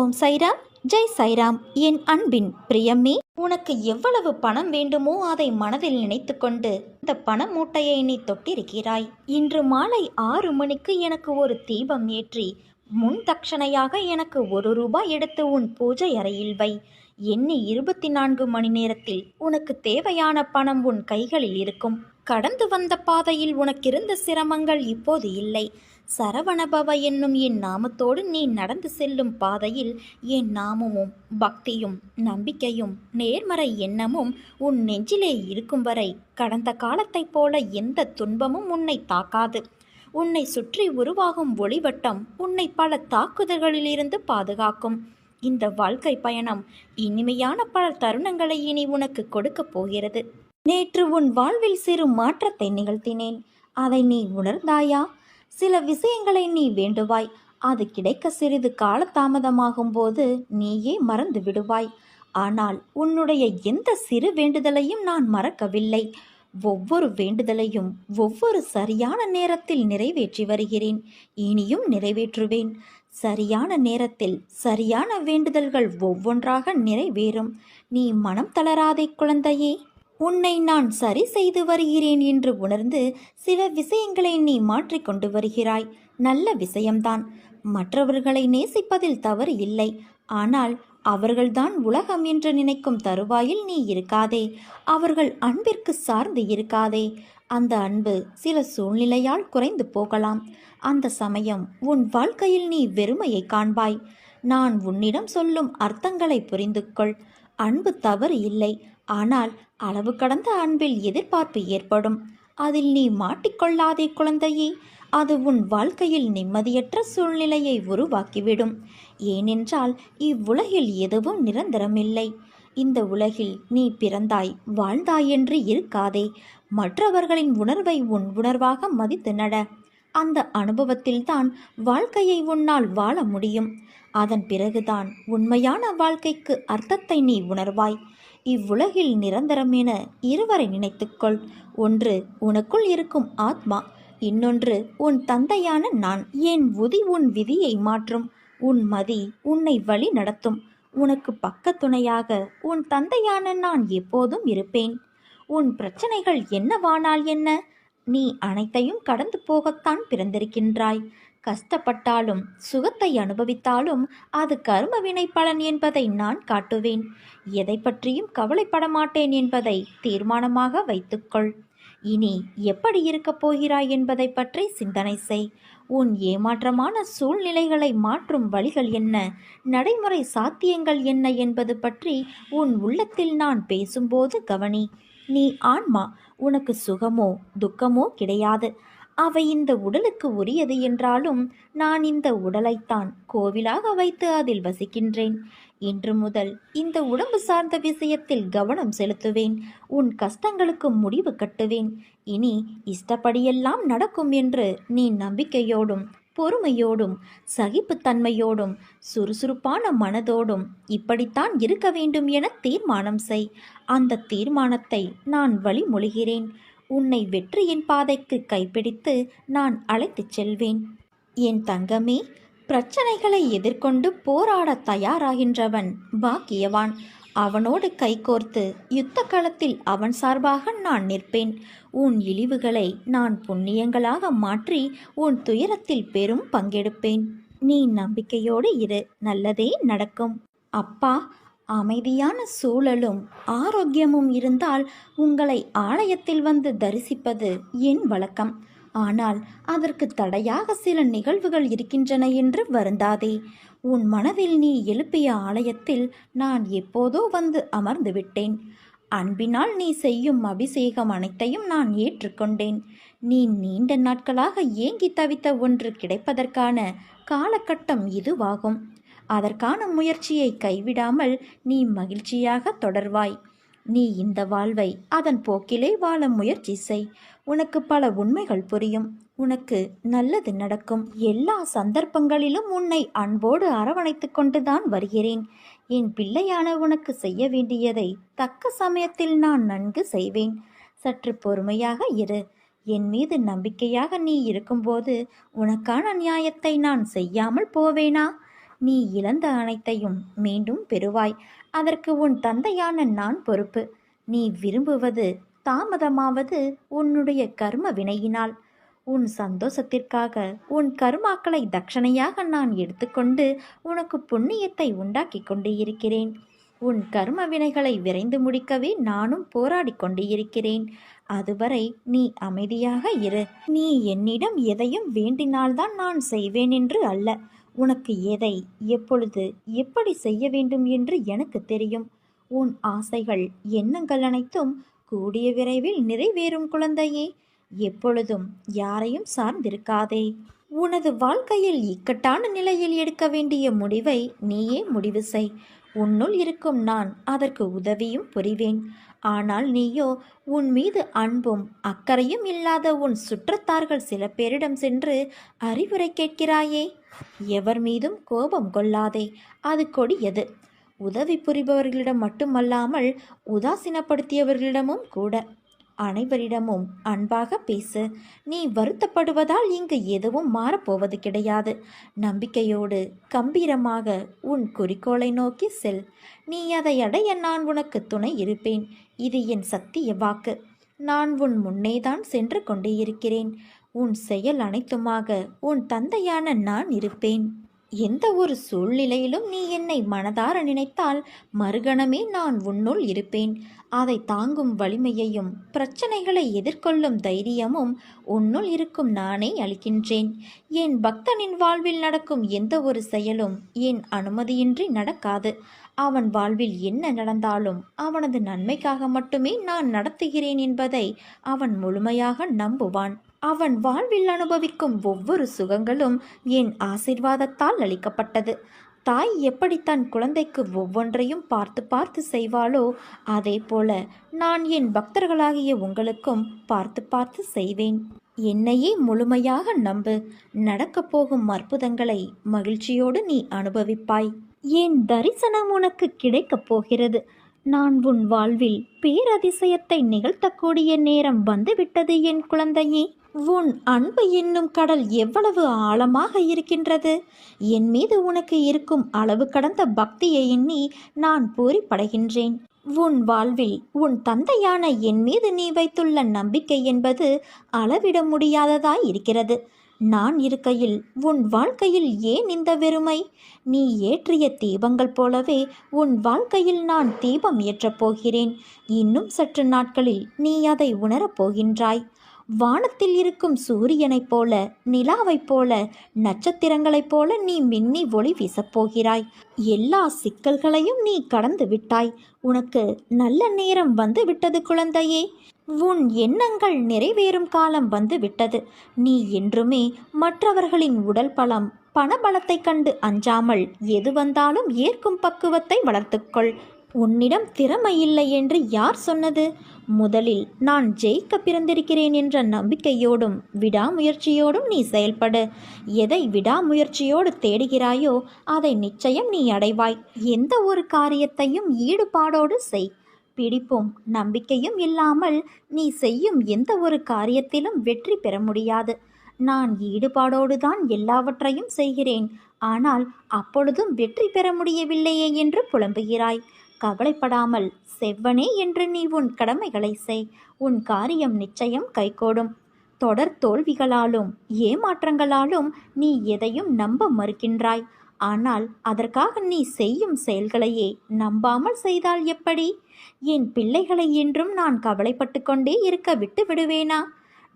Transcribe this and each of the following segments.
ஓம் சைராம் ஜெய் சைராம். என் அன்பின் பிரியமே உனக்கு எவ்வளவு பணம் வேண்டுமோ அதை மனதில் நினைத்துக்கொண்டு இந்த பண மூட்டையை நீ தொட்டிருக்கிறாய். இன்று மாலை ஆறு மணிக்கு எனக்கு ஒரு தீபம் ஏற்றி முன் தட்சணையாக எனக்கு ஒரு ரூபாய் எடுத்து உன் பூஜை அறையில் வை. எண்ணி இருபத்தி நான்கு மணி நேரத்தில் உனக்கு தேவையான பணம் உன் கைகளில் இருக்கும். கடந்து வந்த பாதையில் உனக்கிருந்த சிரமங்கள் இப்போது இல்லை. சரவணபவ என்னும் என் நாமத்தோடு நீ நடந்து செல்லும் பாதையில் என் நாமமும் பக்தியும் நம்பிக்கையும் நேர்மறை எண்ணமும் உன் நெஞ்சிலே இருக்கும் வரை கடந்த காலத்தைப் போல எந்த துன்பமும் உன்னை தாக்காது. உன்னை சுற்றி உருவாகும் ஒளிவட்டம் உன்னை பல தாக்குதல்களிலிருந்து பாதுகாக்கும். இந்த வாழ்க்கை பயணம் இனிமையான பல தருணங்களை இனி உனக்கு கொடுக்கப் போகிறது. நேற்று உன் வாழ்வில் சிறு மாற்றத்தை நிகழ்த்தினேன். அதை நீ உணர்ந்தாயா? சில விஷயங்களை நீ வேண்டுவாய். அது கிடைக்க சிறிது காலதாமதமாகும் போது நீயே மறந்து விடுவாய். ஆனால் உன்னுடைய எந்த சிறு வேண்டுதலையும் நான் மறக்கவில்லை. ஒவ்வொரு வேண்டுதலையும் ஒவ்வொரு சரியான நேரத்தில் நிறைவேற்றி வருகிறேன். இனியும் நிறைவேற்றுவேன். சரியான நேரத்தில் சரியான வேண்டுதல்கள் ஒவ்வொன்றாக நிறைவேறும். நீ மனம் தளராதே குழந்தையே. உன்னை நான் சரி செய்து வருகிறேன் என்று உணர்ந்து சில விஷயங்களை நீ மாற்றிக்கொண்டு வருகிறாய். நல்ல விஷயம்தான். மற்றவர்களை நேசிப்பதில் தவறு இல்லை. ஆனால் அவர்கள்தான் உலகம் என்று நினைக்கும் தருவாயில் நீ இருக்காதே. அவர்கள் அன்பிற்கு சார்ந்து இருக்காதே. அந்த அன்பு சில சூழ்நிலையால் குறைந்து போகலாம். அந்த சமயம் உன் வாழ்க்கையில் நீ வெறுமையை காண்பாய். நான் உன்னிடம் சொல்லும் அர்த்தங்களை புரிந்து கொள் அன்பு தவறு இல்லை. ஆனால் அளவு கடந்த அன்பில் எதிர்பார்ப்பு ஏற்படும். அதில் நீ மாட்டிக்கொள்ளாதே குழந்தையே. அது உன் வாழ்க்கையில் நிம்மதியற்ற சூழ்நிலையை உருவாக்கிவிடும். ஏனென்றால் இவ்வுலகில் எதுவும் நிரந்தரமில்லை. இந்த உலகில் நீ பிறந்தாய் வாழ்ந்தாய் என்று இருக்காதே. மற்றவர்களின் உணர்வை உன் உணர்வாக மதித்து நட. அந்த அனுபவத்தில்தான் வாழ்க்கையை உன்னால் வாழ முடியும். அதன் பிறகுதான் உண்மையான வாழ்க்கைக்கு அர்த்தத்தை நீ உணர்வாய். இவ்வுலகில் நிரந்தரம் என இருவரை நினைத்துக்கொள். ஒன்று உனக்குள் இருக்கும் ஆத்மா. இன்னொன்று உன் தந்தையான நான். என் உதி உன் விதியை மாற்றும்? உன் மதி உன்னை வழி நடத்தும். உனக்கு பக்கத்துணையாக உன் தந்தையான நான் எப்போதும் இருப்பேன். உன் பிரச்சனைகள் என்னவானால் என்ன? நீ அனைத்தையும் கடந்து போகத்தான் பிறந்திருக்கின்றாய். கஷ்டப்பட்டாலும் சுகத்தை அனுபவித்தாலும் அது கர்ம வினை பலன் என்பதை நான் காட்டுவேன். எதை பற்றியும் கவலைப்பட மாட்டேன் என்பதை தீர்மானமாக வைத்துக்கொள். இனி எப்படி இருக்கப் போகிறாய் என்பதை பற்றி சிந்தனை செய். உன் ஏமாற்றமான சூழ்நிலைகளை மாற்றும் வழிகள் என்ன? நடைமுறை சாத்தியங்கள் என்ன என்பது பற்றி உன் உள்ளத்தில் நான் பேசும்போது கவனி. நீ ஆன்மா உனக்கு சுகமோ துக்கமோ கிடையாது. அவை இந்த உடலுக்கு உரியது என்றாலும் நான் இந்த உடலைத்தான் கோவிலாக வைத்து அதில் வசிக்கின்றேன். இன்று முதல் இந்த உடம்பு சார்ந்த விஷயத்தில் கவனம் செலுத்துவேன். உன் கஷ்டங்களுக்கு முடிவு கட்டுவேன். இனி இஷ்டப்படியெல்லாம் நடக்கும் என்று நீ நம்பிக்கையோடும் பொறுமையோடும் சகிப்புத்தன்மையோடும் சுறுசுறுப்பான மனதோடும் இப்படித்தான் இருக்க வேண்டும் என தீர்மானம் செய். அந்த தீர்மானத்தை நான் வழிமொழிகிறேன். உன்னை வெற்றியின் பாதைக்கு கைப்பிடித்து நான் அழைத்துச் செல்வேன். என் தங்கமே பிரச்சனைகளை எதிர்கொண்டு போராட தயாராகின்றவன் பாக்கியவான். அவனோடு கைகோர்த்து யுத்த களத்தில் அவன் சார்பாக நான் நிற்பேன். உன் இழிவுகளை நான் புண்ணியங்களாக மாற்றி உன் துயரத்தில் பெரும் பங்கெடுப்பேன். நீ நம்பிக்கையோடு இரு. நல்லதே நடக்கும். அப்பா அமைதியான சூழலும் ஆரோக்கியமும் இருந்தால் உங்களை ஆலயத்தில் வந்து தரிசிப்பது என் வழக்கம். ஆனால் அதற்கு தடையாக சில நிகழ்வுகள் இருக்கின்றன என்று வருந்தாதே. உன் மனதில் நீ எழுப்பிய ஆலயத்தில் நான் எப்போதோ வந்து அமர்ந்து விட்டேன். அன்பினால் நீ செய்யும் அபிஷேகம் அனைத்தையும் நான் ஏற்றுக்கொண்டேன். நீ நீண்ட நாட்களாக ஏங்கி தவித்த ஒன்று கிடைப்பதற்கான காலகட்டம் இதுவாகும். அதற்கான முயற்சியை கைவிடாமல் நீ மகிழ்ச்சியாக தொடர்வாய். நீ இந்த வாழ்வை அதன் போக்கிலே வாழ முயற்சி செய். உனக்கு பல உண்மைகள் புரியும். உனக்கு நல்லது நடக்கும். எல்லா சந்தர்ப்பங்களிலும் உன்னை அன்போடு அரவணைத்து கொண்டுதான் வருகிறேன். என் பிள்ளையான உனக்கு செய்ய வேண்டியதை தக்க சமயத்தில் நான் நன்கு செய்வேன். சற்று பொறுமையாக இரு. என் மீது நம்பிக்கையாக நீ இருக்கும்போது உனக்கான நியாயத்தை நான் செய்யாமல் போவேனா? நீ இழந்த அனைத்தையும் மீண்டும் பெறுவாய். அதற்கு உன் தந்தையான நான் பொறுப்பு. நீ விரும்புவது தாமதமாவது உன்னுடைய கர்ம வினையினால். உன் சந்தோஷத்திற்காக உன் கருமாக்களை தட்சணையாக நான் எடுத்துக்கொண்டு உனக்கு புண்ணியத்தை உண்டாக்கி கொண்டு இருக்கிறேன். உன் கர்ம வினைகளை விரைந்து முடிக்கவே நானும் போராடி கொண்டு இருக்கிறேன். அதுவரை நீ அமைதியாக இரு. நீ என்னிடம் எதையும் வேண்டினால்தான் நான் செய்வேன் என்று அல்ல. உனக்கு எதை எப்பொழுது எப்படி செய்ய வேண்டும் என்று எனக்கு தெரியும். உன் ஆசைகள் எண்ணங்கள் அனைத்தும் கூடிய விரைவில் நிறைவேறும் குழந்தையே. எப்பொழுதும் யாரையும் சார்ந்திருக்காதே. உனது வாழ்க்கையில் இக்கட்டான நிலையில் எடுக்க வேண்டிய முடிவை நீயே முடிவு செய். உன்னுள் இருக்கும் நான் அதற்கு உதவியும் புரிவேன். ஆனால் நீயோ உன் மீது அன்பும் அக்கறையும் இல்லாத உன் சுற்றத்தார்கள் சில பேரிடம் சென்று அறிவுரை கேட்கிறாயே. எவர் மீதும் கோபம் கொள்ளாதே அது கொடியது. உதவி புரிபவர்களிடம் மட்டுமல்லாமல் உதாசீனப்படுத்தியவர்களிடமும் கூட. அனைவரிடமும் அன்பாக பேசு. நீ வருத்தப்படுவதால் இங்கு எதுவும் மாறப்போவது கிடையாது. நம்பிக்கையோடு கம்பீரமாக உன் குறிக்கோளை நோக்கி செல். நீ அதை அடைய நான் உனக்கு துணை இருப்பேன். இது என் சத்திய வாக்கு. நான் உன் முன்னேதான் சென்று கொண்டே இருக்கிறேன். உன் செயல் அனைத்துமாக உன் தந்தையான நான் இருப்பேன். எந்த ஒரு சூழ்நிலையிலும் நீ என்னை மனதார நினைத்தால் மறுகணமே நான் உன்னுள் இருப்பேன். அதை தாங்கும் வலிமையையும் பிரச்சனைகளை எதிர்கொள்ளும் தைரியமும் உன்னுள் இருக்கும் நானே அளிக்கின்றேன். என் பக்தனின் வாழ்வில் நடக்கும் எந்த ஒரு செயலும் என் அனுமதியின்றி நடக்காது. அவன் வாழ்வில் என்ன நடந்தாலும் அவனது நன்மைக்காக மட்டுமே நான் நடத்துகிறேன் என்பதை அவன் முழுமையாக நம்புவான். அவன் வாழ்வில் அனுபவிக்கும் ஒவ்வொரு சுகங்களும் என் ஆசிர்வாதத்தால் அளிக்கப்பட்டது. தாய் எப்படி தன் குழந்தைக்கு ஒவ்வொன்றையும் பார்த்து பார்த்து செய்வாளோ அதே போல நான் என் பக்தர்களாகிய உங்களுக்கும் பார்த்து பார்த்து செய்வேன். என்னையே முழுமையாக நம்பு. நடக்கப் போகும் அற்புதங்களை மகிழ்ச்சியோடு நீ அனுபவிப்பாய். என் தரிசனம் உனக்கு கிடைக்கப் போகிறது. நான் உன் வாழ்வில் பேரதிசயத்தை நிகழ்த்தக்கூடிய நேரம் வந்துவிட்டது என் குழந்தையே. உன் அன்பு என்னும் கடல் எவ்வளவு ஆழமாக இருக்கின்றது. என் மீது உனக்கு இருக்கும் அளவு கடந்த பக்தியை எண்ணி நான் பூரிப்படைகின்றேன். உன் வாழ்வில் உன் தந்தையான என் மீது நீ வைத்துள்ள நம்பிக்கை என்பது அளவிட முடியாததாய் இருக்கிறது நான் இருக்கையில் உன் வாழ்க்கையில் ஏன் இந்த வெறுமை? நீ ஏற்றிய தீபங்கள் போலவே உன் வாழ்க்கையில் நான் தீபம் ஏற்றப் போகிறேன். இன்னும் சற்று நாட்களில் நீ அதை உணரப் போகின்றாய். வானத்தில் இருக்கும் சூரியனைப் போல நிலாவைப் போல நட்சத்திரங்களைப் போல நீ மின்னி ஒளி வீசப்போகிறாய் எல்லா சிக்கல்களையும் நீ கடந்து விட்டாய். உனக்கு நல்ல நேரம் வந்து விட்டது குழந்தையே. உன் எண்ணங்கள் நிறைவேறும் காலம் வந்து விட்டது நீ என்றுமே மற்றவர்களின் உடல் பலம் பணபலத்தை கண்டு அஞ்சாமல் எது வந்தாலும் ஏற்கும் பக்குவத்தை வளர்த்துக்கொள். உன்னிடம் திறமை இல்லை என்று யார் சொன்னது? முதலில் நான் ஜெயிக்க பிறந்திருக்கிறேன் என்ற நம்பிக்கையோடும் விடாமுயற்சியோடும் நீ செயல்படு. எதை விடாமுயற்சியோடு தேடுகிறாயோ அதை நிச்சயம் நீ அடைவாய். எந்த ஒரு காரியத்தையும் ஈடுபாடோடு செய். பிடிப்பும். நம்பிக்கையும் இல்லாமல் நீ செய்யும் எந்த ஒரு காரியத்திலும் வெற்றி பெற முடியாது. நான் ஈடுபாடோடு தான் எல்லாவற்றையும் செய்கிறேன். ஆனால் அப்பொழுதும் வெற்றி பெற முடியவில்லையே என்று புலம்புகிறாய். கவலைப்படாமல் செவ்வனே என்று நீ உன் கடமைகளை செய். உன் காரியம் நிச்சயம் கைகூடும். தொடர் தோல்விகளாலும் ஏமாற்றங்களாலும் நீ எதையும் நம்ப மறுக்கின்றாய். ஆனால் அதற்காக நீ செய்யும் செயல்களையே நம்பாமல் செய்தால் எப்படி? என் பிள்ளைகளை என்றும் நான் கவலைப்பட்டு கொண்டே இருக்க விட்டு விடுவேனா?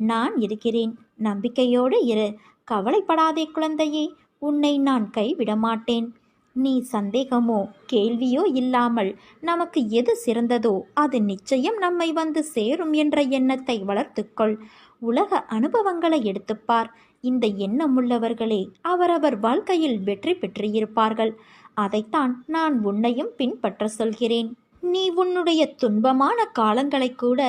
நான் இருக்கிறேன். நம்பிக்கையோடு இரு. கவலைப்படாதே குழந்தையே. உன்னை நான் கைவிட மாட்டேன் நீ சந்தேகமோ கேள்வியோ இல்லாமல் நமக்கு எது சிறந்ததோ அது நிச்சயம் நம்மை வந்து சேரும் என்ற எண்ணத்தை வளர்த்துக்கொள். உலக அனுபவங்களை எடுத்துப்பார். இந்த எண்ணமுள்ளவர்களே அவரவர் வாழ்க்கையில் வெற்றி பெற்றிருப்பார்கள். அதைத்தான் நான் உன்னையும் பின்பற்ற சொல்கிறேன். நீ உன்னுடைய துன்பமான காலங்களை கூட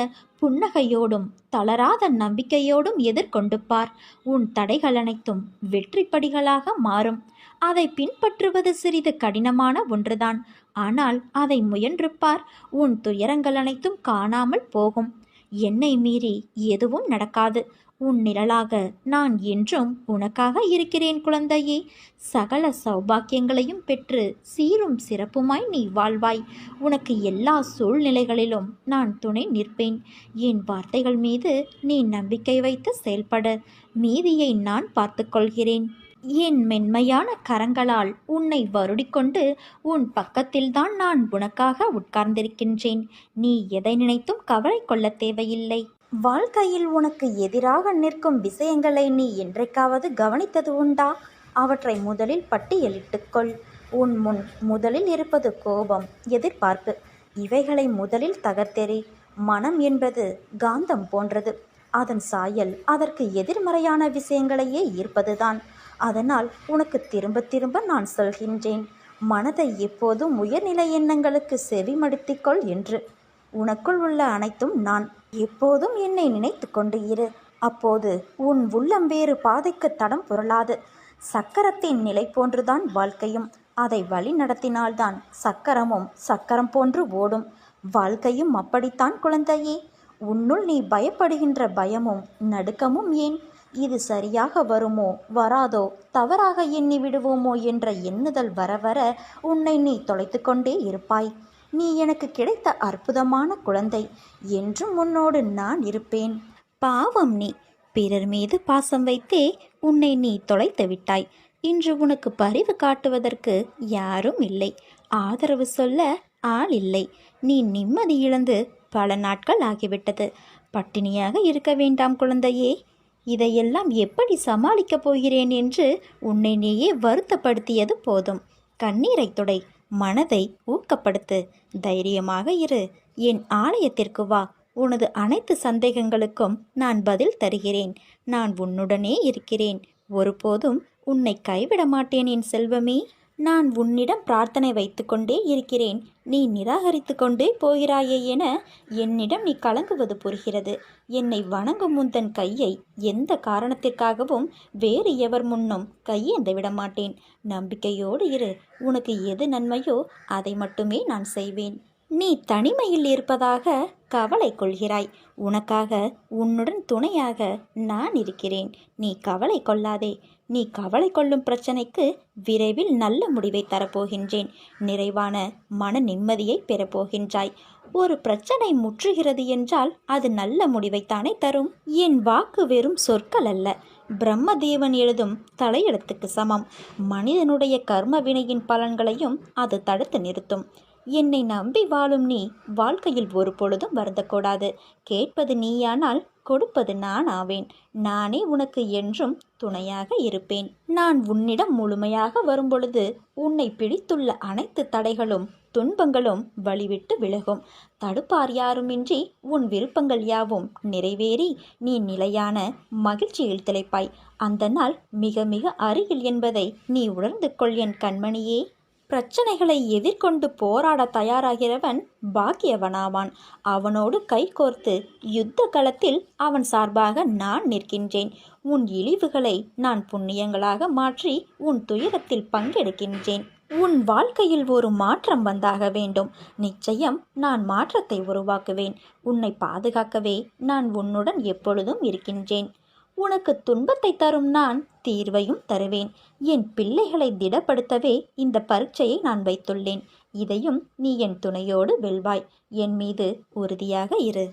புன்னகையோடும் தளராத நம்பிக்கையோடும் எதிர்கொண்டு பார். உன் தடைகள் அனைத்தும் வெற்றிப்படிகளாக மாறும். அதை பின்பற்றுவது சிறிது கடினமான ஒன்றுதான். ஆனால் அதை முயன்று பார். உன் துயரங்கள் அனைத்தும் காணாமல் போகும். என்னை மீறி எதுவும் நடக்காது. உன் நிழலாக நான் என்றும் உனக்காக இருக்கிறேன் குழந்தையே. சகல சௌபாக்கியங்களையும் பெற்று சீரும் சிறப்புமாய் நீ வாழ்வாய். உனக்கு எல்லா சூழ்நிலைகளிலும் நான் துணை நிற்பேன். என் வார்த்தைகள் மீது நீ நம்பிக்கை வைத்து செயல்பட. மீதியை நான் பார்த்துக்கொள்கிறேன். என் மென்மையான கரங்களால் உன்னை வருடிக்கொண்டு உன் பக்கத்தில்தான் நான் உனக்காக உட்கார்ந்திருக்கின்றேன். நீ எதை நினைத்தும் கவலை கொள்ள தேவையில்லை. வாழ்க்கையில் உனக்கு எதிராக நிற்கும் விஷயங்களை நீ என்றைக்காவது கவனித்தது உண்டா? அவற்றை முதலில் பட்டியலிட்டுக்கொள் உன் முன் முதலில் இருப்பது கோபம் எதிர்பார்ப்பு. இவைகளை முதலில் தகர்த்தெறி. மனம் என்பது காந்தம் போன்றது. அதன் சாயல் அதற்கு எதிர்மறையான விஷயங்களையே ஈர்ப்பதுதான். அதனால் உனக்கு திரும்ப திரும்ப நான் சொல்கின்றேன். மனதை எப்போதும் உயர்நிலை எண்ணங்களுக்கு செவிமடுத்திக்கொள் என்று. உனக்குள் உள்ள அனைத்தும் நான். எப்போதும் என்னை நினைத்து கொண்டு இரு. அப்போது உன் உள்ளம் வேறு பாதைக்கு தடம் புரளாது. சக்கரத்தின் நிலை போன்றுதான் வாழ்க்கையும். அதை வழி நடத்தினால்தான் சக்கரமும் சக்கரம் போன்று ஓடும். வாழ்க்கையும் அப்படித்தான் குழந்தையே. உன்னுள் நீ பயப்படுகின்ற பயமும் நடுக்கமும் ஏன்? இது சரியாக வருமோ வராதோ தவறாக எண்ணி விடுவோமோ என்ற எண்ணுதல் வர வர உன்னை நீ தொலைத்து கொண்டே இருப்பாய். நீ எனக்கு கிடைத்த அற்புதமான குழந்தை என்றும் உன்னோடு நான் இருப்பேன். பாவம் நீ. பிறர் மீது பாசம் வைத்தே உன்னை நீ தொலைத்து விட்டாய். இன்று உனக்கு பரிவு காட்டுவதற்கு யாரும் இல்லை. ஆதரவு சொல்ல ஆள் இல்லை. நீ நிம்மதி இழந்து பல நாட்கள் ஆகிவிட்டது. பட்டினியாக இருக்க வேண்டாம் குழந்தையே. இதையெல்லாம் எப்படி சமாளிக்கப் போகிறேன் என்று உன்னை நீயே வருத்தப்படுத்தியது போதும். கண்ணீரை துடை. மனதை ஊக்கப்படுத்து. தைரியமாக இரு. என் ஆலயத்திற்கு வா. உனது அனைத்து சந்தேகங்களுக்கும் நான் பதில் தருகிறேன். நான் உன்னுடனே இருக்கிறேன். ஒருபோதும் உன்னை கைவிட மாட்டேன் என் செல்வமே. நான் உன்னிடம் பிரார்த்தனை வைத்துக்கொண்டே இருக்கிறேன். நீ நிராகரித்து கொண்டே போகிறாயே என என்னிடம் நீ கலங்குவது புரிகிறது. என்னை வணங்கும் முந்தன் கையை எந்த காரணத்திற்காகவும் வேறு எவர் முன்னும் கையேந்த விட மாட்டேன் நம்பிக்கையோடு இரு. உனக்கு எது நன்மையோ அதை மட்டுமே நான் செய்வேன். நீ தனிமையில் இருப்பதாக கவலை கொள்கிறாய். உனக்காக உன்னுடன் துணையாக நான் இருக்கிறேன். நீ கவலை கொள்ளாதே. நீ கவலை கொள்ளும் பிரச்சனைக்கு விரைவில் நல்ல முடிவை தரப்போகின்றேன். நிறைவான மன நிம்மதியை பெறப்போகின்றாய். ஒரு பிரச்சனை முற்றுகிறது என்றால் அது நல்ல முடிவைத்தானே தரும். என் வாக்கு வெறும் சொற்கள் அல்ல. பிரம்மதேவன் எழுதும் தலையெழுத்துக்கு சமம். மனிதனுடைய கர்ம வினையின் பலன்களையும் அது தடுத்து நிறுத்தும். என்னை நம்பி வாழும் நீ வாழ்க்கையில் ஒரு பொழுதும் வருந்தக்கூடாது. கேட்பது நீயானால் கொடுப்பது நான் ஆவேன். நானே உனக்கு என்றும் துணையாக இருப்பேன். நான் உன்னிடம் முழுமையாக வரும்பொழுது உன்னை பிடித்துள்ள அனைத்து தடைகளும் துன்பங்களும் வழிவிட்டு விலகும். தடுப்பார் யாருமின்றி உன் விருப்பங்கள் யாவும் நிறைவேறி நீ நிலையான மகிழ்ச்சியில் திளைப்பாய். அந்த நாள் மிக மிக அருகில் என்பதை நீ உணர்ந்து கொள் என் கண்மணியே. பிரச்சனைகளை எதிர்கொண்டு போராட தயாராகிறவன் பாக்கியவனாவான். அவனோடு கைகோர்த்து யுத்த களத்தில் அவன் சார்பாக நான் நிற்கின்றேன். உன் இழிவுகளை நான் புண்ணியங்களாக மாற்றி உன் துயரத்தில் பங்கெடுக்கின்றேன். உன் வாழ்க்கையில் ஒரு மாற்றம் வந்தாக வேண்டும். நிச்சயம் நான் மாற்றத்தை உருவாக்குவேன். உன்னை பாதுகாக்கவே நான் உன்னுடன் எப்பொழுதும் இருக்கின்றேன். உனக்கு துன்பத்தை தரும் நான் தீர்வையும் தருவேன். என் பிள்ளைகளை திடப்படுத்தவே இந்த பரீட்சையை நான் வைத்துள்ளேன். இதையும் நீ என் துணையோடு வெல்வாய். என் மீது உறுதியாக இரு.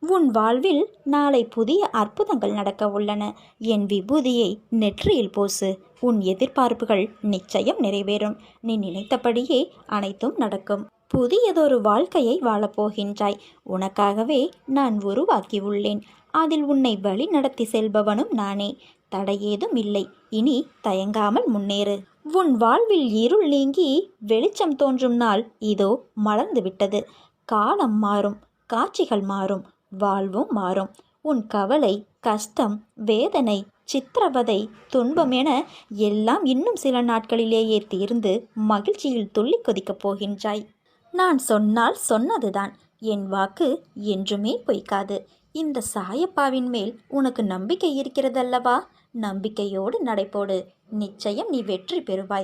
உன் வாழ்வில் நாளை புதிய அற்புதங்கள் நடக்க உள்ளன. என் விபூதியை நெற்றியில் போசு. உன் எதிர்பார்ப்புகள் நிச்சயம் நிறைவேறும். நீ நினைத்தபடியே அனைத்தும் நடக்கும். புதியதொரு வாழ்க்கையை வாழப்போகின்றாய். உனக்காகவே நான் உருவாக்கி உள்ளேன் அதில் உன்னை வழி நடத்தி செல்பவனும் நானே. தடையேதும் இல்லை. இனி தயங்காமல் முன்னேறு. உன் வாழ்வில் இருள் நீங்கி வெளிச்சம் தோன்றும் நாள் இதோ மலர்ந்து விட்டது. காலம் மாறும். காட்சிகள் மாறும். வாழ்வும் மாறும். உன் கவலை கஷ்டம் வேதனை சித்திரவதை துன்பம் என எல்லாம் இன்னும் சில நாட்களிலேயே தீர்ந்து மகிழ்ச்சியில் துள்ளி கொதிக்கப் போகின்றாய். நான் சொன்னால் சொன்னதுதான். என் வாக்கு என்றுமே பொய்க்காது. இந்த சாயப்பாவின் மேல் உனக்கு நம்பிக்கை இருக்கிறதல்லவா? நம்பிக்கையோடு நடைபோடு. நிச்சயம் நீ வெற்றி பெறுவாய்.